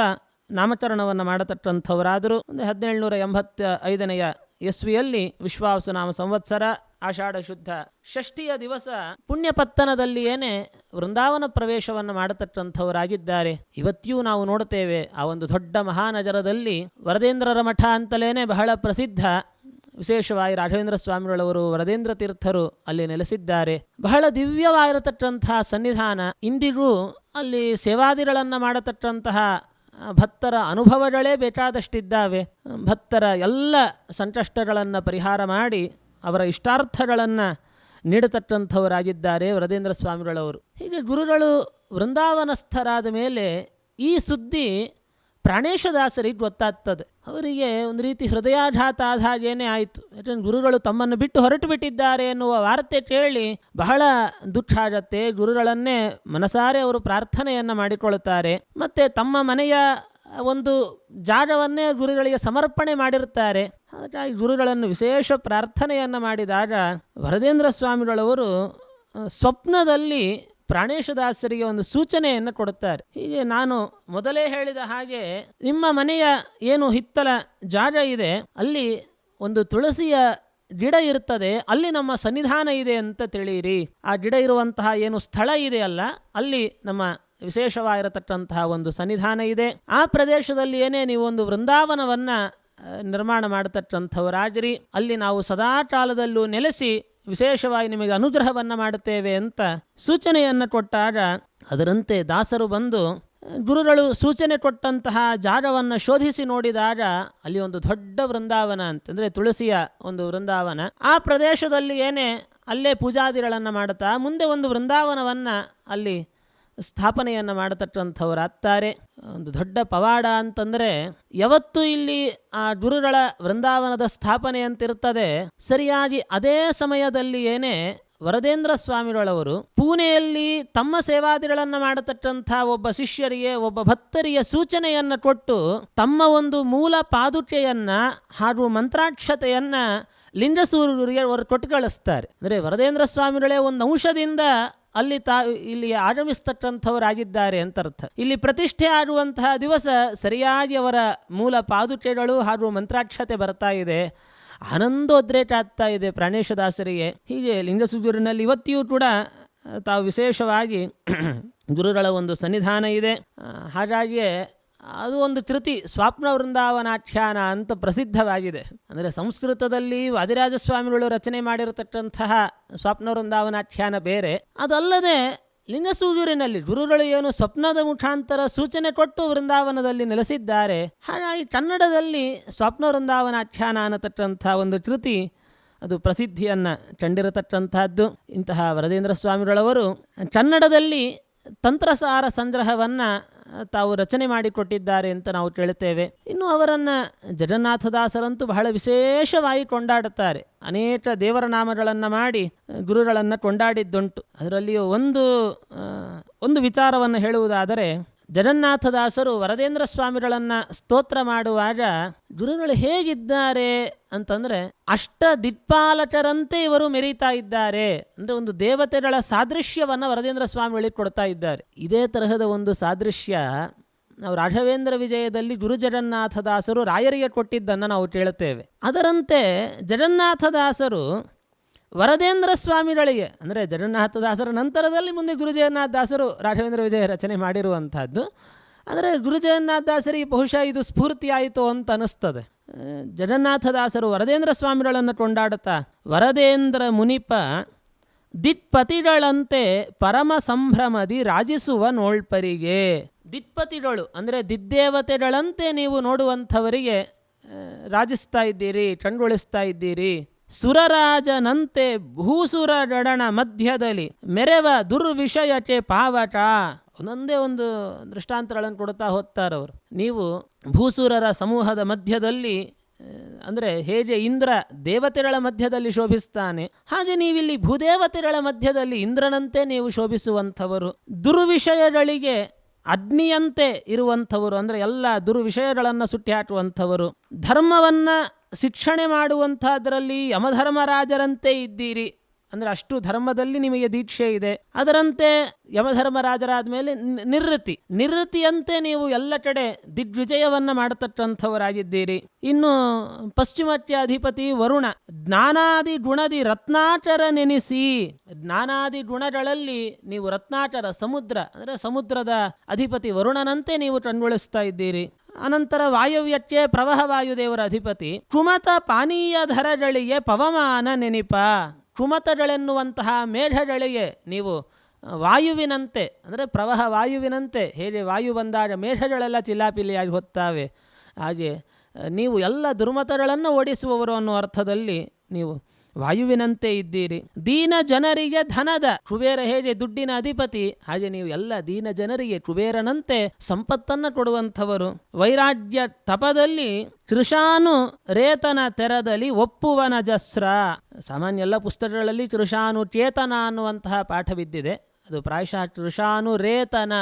ನಾಮಕರಣವನ್ನು ಮಾಡತಕ್ಕಂಥವರಾದರು. ಒಂದು ಹದಿನೇಳುನೂರ ಎಂಬತ್ತ ಐದನೆಯ ಎಸ್ವಿಯಲ್ಲಿ ವಿಶ್ವಾಸನಾಮ ಸಂವತ್ಸರ ಆಷಾಢ ಶುದ್ಧ ಷಷ್ಠಿಯ ದಿವಸ ಪುಣ್ಯಪತ್ತನದಲ್ಲಿಯೇನೆ ವೃಂದಾವನ ಪ್ರವೇಶವನ್ನು ಮಾಡತಕ್ಕಂಥವರಾಗಿದ್ದಾರೆ. ಇವತ್ತಿಯೂ ನಾವು ನೋಡುತ್ತೇವೆ ಆ ಒಂದು ದೊಡ್ಡ ಮಹಾನಗರದಲ್ಲಿ ವರದೇಂದ್ರರ ಮಠ ಅಂತಲೇನೆ ಬಹಳ ಪ್ರಸಿದ್ಧ. ವಿಶೇಷವಾಗಿ ರಾಘವೇಂದ್ರ ಸ್ವಾಮಿಗಳವರು ವರದೇಂದ್ರ ತೀರ್ಥರು ಅಲ್ಲಿ ನೆಲೆಸಿದ್ದಾರೆ. ಬಹಳ ದಿವ್ಯವಾಗಿರತಕ್ಕಂತಹ ಸನ್ನಿಧಾನ. ಇಂದಿಗೂ ಅಲ್ಲಿ ಸೇವಾದಿಗಳನ್ನು ಮಾಡತಕ್ಕಂತಹ ಭಕ್ತರ ಅನುಭವಗಳೇ ಬೇಕಾದಷ್ಟಿದ್ದಾವೆ. ಭಕ್ತರ ಎಲ್ಲ ಸಂಕಷ್ಟಗಳನ್ನು ಪರಿಹಾರ ಮಾಡಿ ಅವರ ಇಷ್ಟಾರ್ಥಗಳನ್ನು ನೀಡತಕ್ಕಂಥವರಾಗಿದ್ದಾರೆ ವರದೇಂದ್ರ ಸ್ವಾಮಿಗಳವರು. ಹೀಗೆ ಗುರುಗಳು ವೃಂದಾವನಸ್ಥರಾದ ಮೇಲೆ ಈ ಸುದ್ದಿ ಪ್ರಾಣೇಶದಾಸರಿಗೆ ಗೊತ್ತಾಗ್ತದೆ. ಅವರಿಗೆ ಒಂದು ರೀತಿ ಹೃದಯಾಘಾತ ಆದ ಹಾಗೇನೆ ಆಯಿತು. ಯಾಕಂದ್ರೆ ಗುರುಗಳು ತಮ್ಮನ್ನು ಬಿಟ್ಟು ಹೊರಟು ಬಿಟ್ಟಿದ್ದಾರೆ ಎನ್ನುವ ವಾರ್ತೆ ಕೇಳಿ ಬಹಳ ದುಃಖ ಆಗತ್ತೆ. ಗುರುಗಳನ್ನೇ ಮನಸಾರೆ ಅವರು ಪ್ರಾರ್ಥನೆಯನ್ನು ಮಾಡಿಕೊಳ್ಳುತ್ತಾರೆ ಮತ್ತು ತಮ್ಮ ಮನೆಯ ಒಂದು ಜಾಗವನ್ನೇ ಗುರುಗಳಿಗೆ ಸಮರ್ಪಣೆ ಮಾಡಿರುತ್ತಾರೆ. ಹಾಗಾಗಿ ಗುರುಗಳನ್ನು ವಿಶೇಷ ಪ್ರಾರ್ಥನೆಯನ್ನು ಮಾಡಿದಾಗ ವರದೇಂದ್ರ ಸ್ವಾಮಿಗಳವರು ಸ್ವಪ್ನದಲ್ಲಿ ಪ್ರಾಣೇಶದಾಸರಿಗೆ ಒಂದು ಸೂಚನೆಯನ್ನು ಕೊಡುತ್ತಾರೆ. ಹೀಗೆ ನಾನು ಮೊದಲೇ ಹೇಳಿದ ಹಾಗೆ ನಿಮ್ಮ ಮನೆಯ ಏನು ಹಿತ್ತಲ ಜಾಗ ಇದೆ, ಅಲ್ಲಿ ಒಂದು ತುಳಸಿಯ ಗಿಡ ಇರುತ್ತದೆ, ಅಲ್ಲಿ ನಮ್ಮ ಸನ್ನಿಧಾನ ಇದೆ ಅಂತ ತಿಳಿಯಿರಿ. ಆ ಗಿಡ ಇರುವಂತಹ ಏನು ಸ್ಥಳ ಇದೆಯಲ್ಲ ಅಲ್ಲಿ ನಮ್ಮ ವಿಶೇಷವಾಗಿರತಕ್ಕಂತಹ ಒಂದು ಸನ್ನಿಧಾನ ಇದೆ. ಆ ಪ್ರದೇಶದಲ್ಲಿ ಏನೇ ನೀವು ಒಂದು ವೃಂದಾವನವನ್ನು ನಿರ್ಮಾಣ ಮಾಡತಕ್ಕಂಥವರಾಗಿರಿ. ಅಲ್ಲಿ ನಾವು ಸದಾ ಕಾಲದಲ್ಲೂ ನೆಲೆಸಿ ವಿಶೇಷವಾಗಿ ನಿಮಗೆ ಅನುಗ್ರಹವನ್ನು ಮಾಡುತ್ತೇವೆ ಅಂತ ಸೂಚನೆಯನ್ನು ಕೊಟ್ಟಾಗ ಅದರಂತೆ ದಾಸರು ಬಂದು, ಗುರುಗಳು ಸೂಚನೆ ಕೊಟ್ಟಂತಹ ಜಾಗವನ್ನು ಶೋಧಿಸಿ ನೋಡಿದಾಗ ಅಲ್ಲಿ ಒಂದು ದೊಡ್ಡ ವೃಂದಾವನ ಅಂತಂದರೆ ತುಳಸಿಯ ಒಂದು ವೃಂದಾವನ. ಆ ಪ್ರದೇಶದಲ್ಲಿ ಏನೇ ಅಲ್ಲೇ ಪೂಜಾದಿಗಳನ್ನು ಮಾಡುತ್ತಾ ಮುಂದೆ ಒಂದು ವೃಂದಾವನವನ್ನು ಅಲ್ಲಿ ಸ್ಥಾಪನೆಯನ್ನು ಮಾಡತಕ್ಕಂಥವರಾಗ್ತಾರೆ. ಒಂದು ದೊಡ್ಡ ಪವಾಡ ಅಂತಂದರೆ, ಯಾವತ್ತು ಇಲ್ಲಿ ಆ ಗುರುಗಳ ವೃಂದಾವನದ ಸ್ಥಾಪನೆ ಅಂತಿರ್ತದೆ ಸರಿಯಾಗಿ ಅದೇ ಸಮಯದಲ್ಲಿ ಏನೇ ವರದೇಂದ್ರ ಸ್ವಾಮಿಗಳವರು ಪೂನೆಯಲ್ಲಿ ತಮ್ಮ ಸೇವಾದಿಗಳನ್ನು ಮಾಡತಕ್ಕಂಥ ಒಬ್ಬ ಶಿಷ್ಯರಿಗೆ, ಒಬ್ಬ ಭಕ್ತರಿಗೆ ಸೂಚನೆಯನ್ನು ಕೊಟ್ಟು, ತಮ್ಮ ಒಂದು ಮೂಲ ಪಾದುಕೆಯನ್ನು, ಹಾಗೂ ಮಂತ್ರಾಕ್ಷತೆಯನ್ನು ಲಿಂಗಸೂರು ಅವರು ಕೊಟ್ಟು ಕಳಿಸ್ತಾರೆ ಅಂದರೆ ವರದೇಂದ್ರ ಸ್ವಾಮಿಗಳೇ ಒಂದು ಅಂಶದಿಂದ ಅಲ್ಲಿ ತಾ, ಇಲ್ಲಿ ಆಗಮಿಸ್ತಕ್ಕಂಥವರಾಗಿದ್ದಾರೆ ಅಂತ ಅರ್ಥ ಇಲ್ಲಿ ಪ್ರತಿಷ್ಠೆ ಆಗುವಂತಹ ದಿವಸ ಸರಿಯಾಗಿ ಅವರ ಮೂಲ ಪಾದುಕೆಗಳು ಹಾಗೂ ಮಂತ್ರಾಕ್ಷತೆ ಬರ್ತಾ ಇದೆ. ಆನಂದೋದ್ರೇಕ ಆಗ್ತಾ ಇದೆ ಪ್ರಾಣೇಶದಾಸರಿಗೆ. ಹೀಗೆ ಲಿಂಗಸುಜೂರಿನಲ್ಲಿ ಇವತ್ತಿಯೂ ಕೂಡ, ತಾವು ವಿಶೇಷವಾಗಿ ಗುರುಗಳ ಒಂದು ಸನ್ನಿಧಾನ ಇದೆ. ಹಾಗಾಗಿಯೇ ಅದು ಒಂದು ತೃತಿ ಸ್ವಾಪ್ನ ವೃಂದಾವನಾಖ್ಯಾನ ಅಂತ ಪ್ರಸಿದ್ಧವಾಗಿದೆ. ಅಂದರೆ ಸಂಸ್ಕೃತದಲ್ಲಿ ವಾದಿರಾಜಸ್ವಾಮಿಗಳು ರಚನೆ ಮಾಡಿರತಕ್ಕಂತಹ ಸ್ವಾಪ್ನ ವೃಂದಾವನಾಖ್ಯಾನ ಬೇರೆ. ಅದಲ್ಲದೆ ಲಿಂಗಸೂಜೂರಿನಲ್ಲಿ ಗುರುಗಳು ಏನು ಸ್ವಪ್ನದ ಮುಖಾಂತರ ಸೂಚನೆ ಕೊಟ್ಟು ವೃಂದಾವನದಲ್ಲಿ ನೆಲೆಸಿದ್ದಾರೆ. ಹಾಗಾಗಿ ಕನ್ನಡದಲ್ಲಿ ಸ್ವಪ್ನ ವೃಂದಾವನಾಖ್ಯಾನ ಅನ್ನತಕ್ಕಂಥ ಒಂದು ಕೃತಿ ಅದು ಪ್ರಸಿದ್ಧಿಯನ್ನು ಕಂಡಿರತಕ್ಕಂಥದ್ದು. ಇಂತಹ ವರದೇಂದ್ರ ಸ್ವಾಮಿಗಳವರು ಕನ್ನಡದಲ್ಲಿ ತಂತ್ರಸಾರ ಸಂಗ್ರಹವನ್ನು ತಾವು ರಚನೆ ಮಾಡಿಕೊಟ್ಟಿದ್ದಾರೆ ಅಂತ ನಾವು ಕೇಳುತ್ತೇವೆ. ಇನ್ನು ಅವರನ್ನು ಜಗನ್ನಾಥದಾಸರಂತೂ ಬಹಳ ವಿಶೇಷವಾಗಿ ಕೊಂಡಾಡುತ್ತಾರೆ. ಅನೇಕ ದೇವರ ನಾಮಗಳನ್ನು ಮಾಡಿ ಗುರುಗಳನ್ನು ಕೊಂಡಾಡಿದ್ದುಂಟು. ಅದರಲ್ಲಿಯೂ ಒಂದು ಒಂದು ವಿಚಾರವನ್ನು ಹೇಳುವುದಾದರೆ ಜಗನ್ನಾಥದಾಸರು ವರದೇಂದ್ರ ಸ್ವಾಮಿಗಳನ್ನು ಸ್ತೋತ್ರ ಮಾಡುವಾಗ ಗುರುಗಳು ಹೇಗಿದ್ದಾರೆ ಅಂತಂದ್ರೆ ಅಷ್ಟ ದಿಕ್ಪಾಲಕರಂತೆ ಇವರು ಮೆರೀತಾ ಇದ್ದಾರೆ ಅಂದ್ರೆ ಒಂದು ದೇವತೆಗಳ ಸಾದೃಶ್ಯವನ್ನು ವರದೇಂದ್ರ ಸ್ವಾಮಿಗಳಿಗೆ ಕೊಡ್ತಾ ಇದ್ದಾರೆ. ಇದೇ ತರಹದ ಒಂದು ಸಾದೃಶ್ಯ ನಾವು ರಾಘವೇಂದ್ರ ವಿಜಯದಲ್ಲಿ ಗುರು ಜಗನ್ನಾಥದಾಸರು ರಾಯರಿಗೆ ಕೊಟ್ಟಿದ್ದನ್ನು ನಾವು ಕೇಳುತ್ತೇವೆ. ಅದರಂತೆ ಜಗನ್ನಾಥದಾಸರು ವರದೇಂದ್ರ ಸ್ವಾಮಿಗಳಿಗೆ, ಅಂದರೆ ಜಗನ್ನಾಥದಾಸರ ನಂತರದಲ್ಲಿ ಮುಂದೆ ಗುರು ಜಗನ್ನಾಥದಾಸರು ರಾಘವೇಂದ್ರ ವಿಜಯ ರಚನೆ ಮಾಡಿರುವಂಥದ್ದು. ಅಂದರೆ ಗುರು ಜಗನ್ನಾಥದಾಸರಿಗೆ ಬಹುಶಃ ಇದು ಸ್ಫೂರ್ತಿಯಾಯಿತು ಅಂತ ಅನ್ನಿಸ್ತದೆ. ಜಗನ್ನಾಥದಾಸರು ವರದೇಂದ್ರ ಸ್ವಾಮಿಗಳನ್ನು ಕೊಂಡಾಡುತ್ತಾ, ವರದೇಂದ್ರ ಮುನಿಪ ದಿಟ್ಪತಿಗಳಂತೆ ಪರಮ ಸಂಭ್ರಮದಿ ರಾಜಿಸುವ ನೋಳ್ಪರಿಗೆ. ದಿಟ್ಪತಿಗಳು ಅಂದರೆ ದಿದ್ದೇವತೆಗಳಂತೆ ನೀವು ನೋಡುವಂಥವರಿಗೆ ರಾಜಿಸ್ತಾ ಇದ್ದೀರಿ ಕಂಗೊಳಿಸ್ತಾ ಇದ್ದೀರಿ. ಸುರರಾಜನಂತೆ ಭೂಸುರ ಗಡಣ ಮಧ್ಯದಲ್ಲಿ ಮೆರೆವ ದುರ್ವಿಷಯಕ್ಕೆ ಪಾವಟ. ಒಂದೊಂದೇ ಒಂದು ದೃಷ್ಟಾಂತಗಳನ್ನು ಕೊಡ್ತಾ ಹೋಗ್ತಾರೆ ಅವರು. ನೀವು ಭೂಸುರರ ಸಮೂಹದ ಮಧ್ಯದಲ್ಲಿ, ಅಂದರೆ ಹೇಗೆ ಇಂದ್ರ ದೇವತೆಗಳ ಮಧ್ಯದಲ್ಲಿ ಶೋಭಿಸ್ತಾನೆ, ಹಾಗೆ ನೀವಿಲ್ಲಿ ಭೂದೇವತೆಗಳ ಮಧ್ಯದಲ್ಲಿ ಇಂದ್ರನಂತೆ ನೀವು ಶೋಭಿಸುವಂಥವರು, ದುರ್ವಿಷಯಗಳಿಗೆ ಅಗ್ನಿಯಂತೆ ಇರುವಂಥವರು, ಅಂದರೆ ಎಲ್ಲ ದುರ್ವಿಷಯಗಳನ್ನು ಸುಟ್ಟಿ ಹಾಕುವಂಥವರು ಧರ್ಮವನ್ನು ಶಿಕ್ಷಣೆ ಮಾಡುವಂಥದ್ರಲ್ಲಿ ಯಮಧರ್ಮರಾಜರಂತೆ ಇದ್ದೀರಿ. ಅಂದರೆ ಅಷ್ಟು ಧರ್ಮದಲ್ಲಿ ನಿಮಗೆ ದೀಕ್ಷೆ ಇದೆ. ಅದರಂತೆ ಯಮಧರ್ಮರಾಜರಾದ ಮೇಲೆ ನಿವೃತ್ತಿ ನಿವೃತ್ತಿಯಂತೆ ನೀವು ಎಲ್ಲ ಕಡೆ ದಿಗ್ವಿಜಯವನ್ನ ಮಾಡತಕ್ಕಂಥವರಾಗಿದ್ದೀರಿ. ಇನ್ನು ಪಶ್ಚಿಮತ್ಯ ಅಧಿಪತಿ ವರುಣ, ಜ್ಞಾನಾದಿ ಗುಣದಿ ರತ್ನಾಚರ ನೆನೆಸಿ, ಜ್ಞಾನಾದಿ ಗುಣಗಳಲ್ಲಿ ನೀವು ರತ್ನಾಚರ ಸಮುದ್ರ, ಅಂದರೆ ಸಮುದ್ರದ ಅಧಿಪತಿ ವರುಣನಂತೆ ನೀವು ಕಣ್ಗೊಳಿಸ್ತಾ ಇದ್ದೀರಿ. ಅನಂತರ ವಾಯವ್ಯಕ್ಕೆ ಪ್ರವಹ ವಾಯುದೇವರ ಅಧಿಪತಿ, ಕುಮತ ಪಾನೀಯ ಧರಗಳಿಗೆ ಪವಮಾನ ನೆನಿಪ. ಕುಮತಗಳೆನ್ನುವಂತಹ ಮೇಘಗಳಿಗೆ ನೀವು ವಾಯುವಿನಂತೆ, ಅಂದರೆ ಪ್ರವಾಹ ವಾಯುವಿನಂತೆ, ಹೇಗೆ ವಾಯು ಬಂದಾಗ ಮೇಘಗಳೆಲ್ಲ ಚಿಲಾಪಿಲಿಯಾಗಿ ಹೊತ್ತಾವೆ ಹಾಗೆ ನೀವು ಎಲ್ಲ ದುರ್ಮತಗಳನ್ನು ಓಡಿಸುವವರು ಅನ್ನೋ ಅರ್ಥದಲ್ಲಿ ನೀವು ವಾಯುವಿನಂತೆ ಇದ್ದೀರಿ. ದೀನ ಜನರಿಗೆ ಧನದ. ಕುಬೇರ ಹೇಗೆ ದುಡ್ಡಿನ ಅಧಿಪತಿ? ಹಾಗೆ ನೀವು ಎಲ್ಲ ದೀನ ಜನರಿಗೆ ಕುಬೇರನಂತೆ ಸಂಪತ್ತನ್ನು ಕೊಡುವಂಥವರು. ವೈರಾಗ್ಯ ತಪದಲ್ಲಿ ಕೃಷಾನು ರೇತನ ತೆರದಲ್ಲಿ ಒಪ್ಪುವನ ಜಸ್ರ. ಸಾಮಾನ್ಯ ಎಲ್ಲ ಪುಸ್ತಕಗಳಲ್ಲಿ ಕೃಷಾನು ಚೇತನ ಅನ್ನುವಂತಹ ಪಾಠ ಬಿದ್ದಿದೆ. ಅದು ಪ್ರಾಯಶಃ ಕೃಷಾನು ರೇತನ.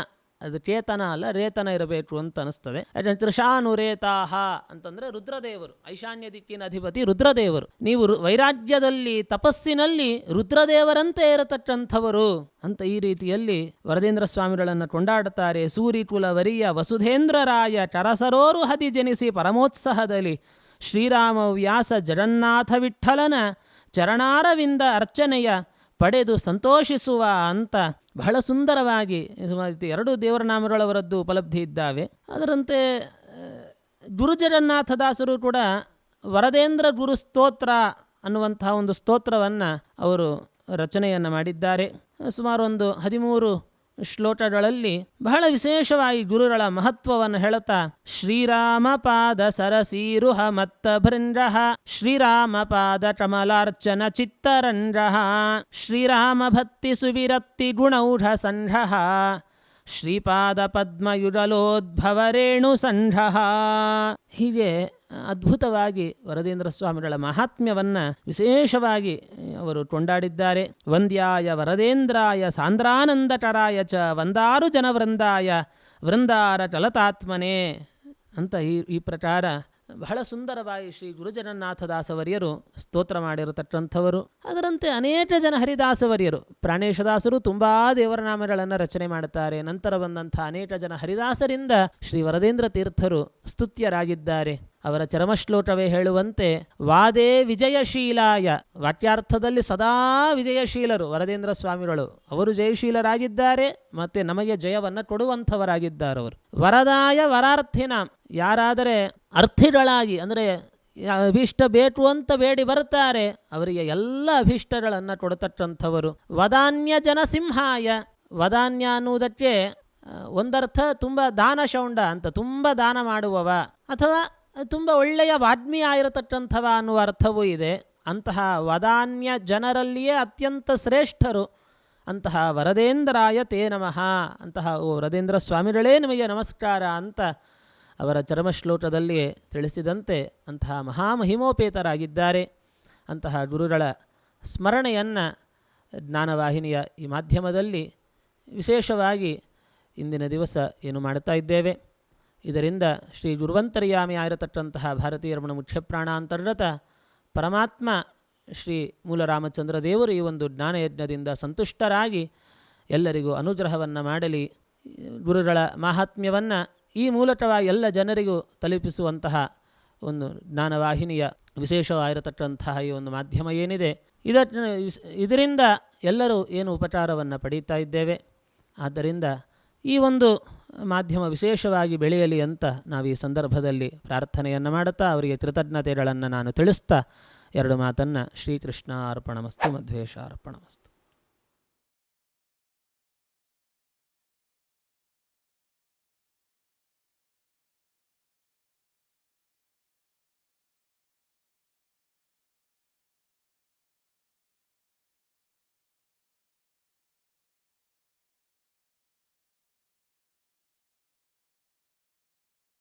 ಅದು ಚೇತನ ಅಲ್ಲ, ರೇತನ ಇರಬೇಕು ಅಂತ ಅನಿಸ್ತದೆ. ತೃಷಾನು ರೇತಾಹ ಅಂತಂದ್ರೆ ರುದ್ರದೇವರು, ಐಶಾನ್ಯ ದಿಕ್ಕಿನ ಅಧಿಪತಿ ರುದ್ರದೇವರು. ನೀವು ವೈರಾಗ್ಯದಲ್ಲಿ ತಪಸ್ಸಿನಲ್ಲಿ ರುದ್ರದೇವರಂತೆ ಇರತಕ್ಕಂಥವರು ಅಂತ ಈ ರೀತಿಯಲ್ಲಿ ವರದೇಂದ್ರ ಸ್ವಾಮಿಗಳನ್ನು ಕೊಂಡಾಡುತ್ತಾರೆ. ಸೂರಿ ವರಿಯ ವಸುಧೇಂದ್ರರಾಯ ಚರಸರೋರು ಹದಿ ಜನಿಸಿ ಪರಮೋತ್ಸಾಹದಲ್ಲಿ ಶ್ರೀರಾಮ ವ್ಯಾಸ ಜಗನ್ನಾಥ ವಿಠಲನ ಚರಣಾರವಿಂದ ಅರ್ಚನೆಯ ಪಡೆದು ಸಂತೋಷಿಸುವ ಅಂತ ಬಹಳ ಸುಂದರವಾಗಿ ಎರಡು ದೇವರ ನಾಮಗಳವರದ್ದು ಉಪಲಬ್ಧಿ ಇದ್ದಾವೆ. ಅದರಂತೆ ಗುರುಜಗನ್ನಾಥದಾಸರು ಕೂಡ ವರದೇಂದ್ರ ಗುರು ಸ್ತೋತ್ರ ಅನ್ನುವಂತಹ ಒಂದು ಸ್ತೋತ್ರವನ್ನು ಅವರು ರಚನೆಯನ್ನು ಮಾಡಿದ್ದಾರೆ. ಸುಮಾರು ಒಂದು ಹದಿಮೂರು ಶ್ಲೋಕಗಳಲ್ಲಿ ಬಹಳ ವಿಶೇಷವಾಗಿ ಗುರುಗಳ ಮಹತ್ವವನ್ನು ಹೇಳುತ್ತಾ ಶ್ರೀರಾಮ ಪಾದ ಸರಸೀರುಹ ಮತ್ತ ಭೃಂಜಃ ಶ್ರೀರಾಮ ಪಾದ ಕಮಲಾರ್ಚನ ಚಿತ್ತರಂಜಃ ಶ್ರೀರಾಮ ಭಕ್ತಿ ಸುವಿರತ್ತಿ ಗುಣೌಢ ಸಂಘಃ ಶ್ರೀಪಾದ ಪದ್ಮಯುಗಲೋದ್ಭವ ರೇಣು ಸಂಘಃ ಹೀಗೆ ಅದ್ಭುತವಾಗಿ ವರದೇಂದ್ರ ಸ್ವಾಮಿಗಳ ಮಹಾತ್ಮ್ಯವನ್ನು ವಿಶೇಷವಾಗಿ ಅವರು ಕೊಂಡಾಡಿದ್ದಾರೆ. ವಂದ್ಯಾಯ ವರದೇಂದ್ರಾಯ ಸಾಂದ್ರಾನಂದಕರಾಯ ಚ ವಂದಾರು ಜನವೃಂದಾಯ ವೃಂದಾರ ಚಲತಾತ್ಮನೇ ಅಂತ ಈ ಈ ಪ್ರಕಾರ ಬಹಳ ಸುಂದರವಾಗಿ ಶ್ರೀ ಗುರುಜನನಾಥದಾಸವರ್ಯರು ಸ್ತೋತ್ರ ಮಾಡಿರತಕ್ಕಂಥವರು. ಅದರಂತೆ ಅನೇಕ ಜನ ಹರಿದಾಸವರ್ಯರು. ಪ್ರಾಣೇಶದಾಸರು ತುಂಬಾ ದೇವರ ನಾಮಗಳನ್ನು ರಚನೆ ಮಾಡುತ್ತಾರೆ. ನಂತರ ಬಂದಂಥ ಅನೇಕ ಜನ ಹರಿದಾಸರಿಂದ ಶ್ರೀ ವರದೇಂದ್ರ ತೀರ್ಥರು ಸ್ತುತ್ಯರಾಗಿದ್ದಾರೆ. ಅವರ ಚರಮಶ್ಲೋಟವೇ ಹೇಳುವಂತೆ, ವಾದೇ ವಿಜಯಶೀಲಾಯ. ವಾಕ್ಯಾರ್ಥದಲ್ಲಿ ಸದಾ ವಿಜಯಶೀಲರು, ವರದೇಂದ್ರ ಸ್ವಾಮಿಗಳು. ಅವರು ಜಯಶೀಲರಾಗಿದ್ದಾರೆ ಮತ್ತೆ ನಮಗೆ ಜಯವನ್ನು ಕೊಡುವಂಥವರಾಗಿದ್ದಾರವರು. ವರದಾಯ ವರಾರ್ಥಿನ, ಯಾರಾದರೆ ಅರ್ಥಿಗಳಾಗಿ, ಅಂದರೆ ಅಭೀಷ್ಟ ಬೇಕು ಅಂತ ಬೇಡಿ ಬರ್ತಾರೆ ಅವರಿಗೆ ಎಲ್ಲ ಅಭೀಷ್ಟಗಳನ್ನು ಕೊಡತಕ್ಕಂಥವರು. ವದಾನ್ಯ ಜನಸಿಂಹಾಯ. ವದಾನ್ಯ ಅನ್ನುವುದಕ್ಕೆ ಒಂದರ್ಥ, ತುಂಬ ದಾನ ಶೌಂಡ ಅಂತ, ತುಂಬ ದಾನ ಮಾಡುವವ. ಅಥವಾ ತುಂಬ ಒಳ್ಳೆಯ ವಾಗ್ಮಿ ಆಗಿರತಕ್ಕಂಥವ ಅನ್ನುವ ಅರ್ಥವೂ ಇದೆ. ಅಂತಹ ವದಾನ್ಯ ಜನರಲ್ಲಿಯೇ ಅತ್ಯಂತ ಶ್ರೇಷ್ಠರು ಅಂತಹ ವರದೇಂದ್ರಾಯ ತೇ ನಮಃ ಅಂತಹ, ಓ ವರದೇಂದ್ರ ಸ್ವಾಮಿಗಳೇ ನಿಮಗೆ ನಮಸ್ಕಾರ ಅಂತ ಅವರ ಚರಮಶ್ಲೋಕದಲ್ಲಿ ತಿಳಿಸಿದಂತೆ ಅಂತಹ ಮಹಾಮಹಿಮೋಪೇತರಾಗಿದ್ದಾರೆ. ಅಂತಹ ಗುರುಗಳ ಸ್ಮರಣೆಯನ್ನು ಜ್ಞಾನವಾಹಿನಿಯ ಈ ಮಾಧ್ಯಮದಲ್ಲಿ ವಿಶೇಷವಾಗಿ ಇಂದಿನ ದಿವಸ ಏನು ಮಾಡ್ತಾ ಇದ್ದೇವೆ. ಇದರಿಂದ ಶ್ರೀ ಗುರುವಂತರ್ಯಾಮಿ ಆಗಿರತಕ್ಕಂತಹ ಭಾರತೀಯ ರಮಣ ಮುಖ್ಯ ಪ್ರಾಣಾಂತರ್ಗತ ಪರಮಾತ್ಮ ಶ್ರೀ ಮೂಲರಾಮಚಂದ್ರ ದೇವರು ಈ ಒಂದು ಜ್ಞಾನಯಜ್ಞದಿಂದ ಸಂತುಷ್ಟರಾಗಿ ಎಲ್ಲರಿಗೂ ಅನುಗ್ರಹವನ್ನು ಮಾಡಲಿ. ಗುರುಗಳ ಮಾಹಾತ್ಮ್ಯವನ್ನು ಈ ಮೂಲಕವಾಗಿ ಎಲ್ಲ ಜನರಿಗೂ ತಲುಪಿಸುವಂತಹ ಒಂದು ಜ್ಞಾನವಾಹಿನಿಯ ವಿಶೇಷವಾಗಿರತಕ್ಕಂತಹ ಈ ಒಂದು ಮಾಧ್ಯಮ ಏನಿದೆ. ಇದ ಇದರಿಂದ ಎಲ್ಲರೂ ಏನು ಉಪಚಾರವನ್ನು ಪಡೀತಾ ಇದ್ದೇವೆ. ಆದ್ದರಿಂದ ಈ ಒಂದು ಮಾಧ್ಯಮ ವಿಶೇಷವಾಗಿ ಬೆಳೆಯಲಿ ಅಂತ ನಾವು ಈ ಸಂದರ್ಭದಲ್ಲಿ ಪ್ರಾರ್ಥನೆಯನ್ನು ಮಾಡುತ್ತಾ ಅವರಿಗೆ ಕೃತಜ್ಞತೆಗಳನ್ನು ನಾನು ತಿಳಿಸ್ತಾ ಎರಡು ಮಾತನ್ನು ಶ್ರೀಕೃಷ್ಣ ಅರ್ಪಣಮಸ್ತು ಮಧ್ವೇಶ ಅರ್ಪಣಮಸ್ತು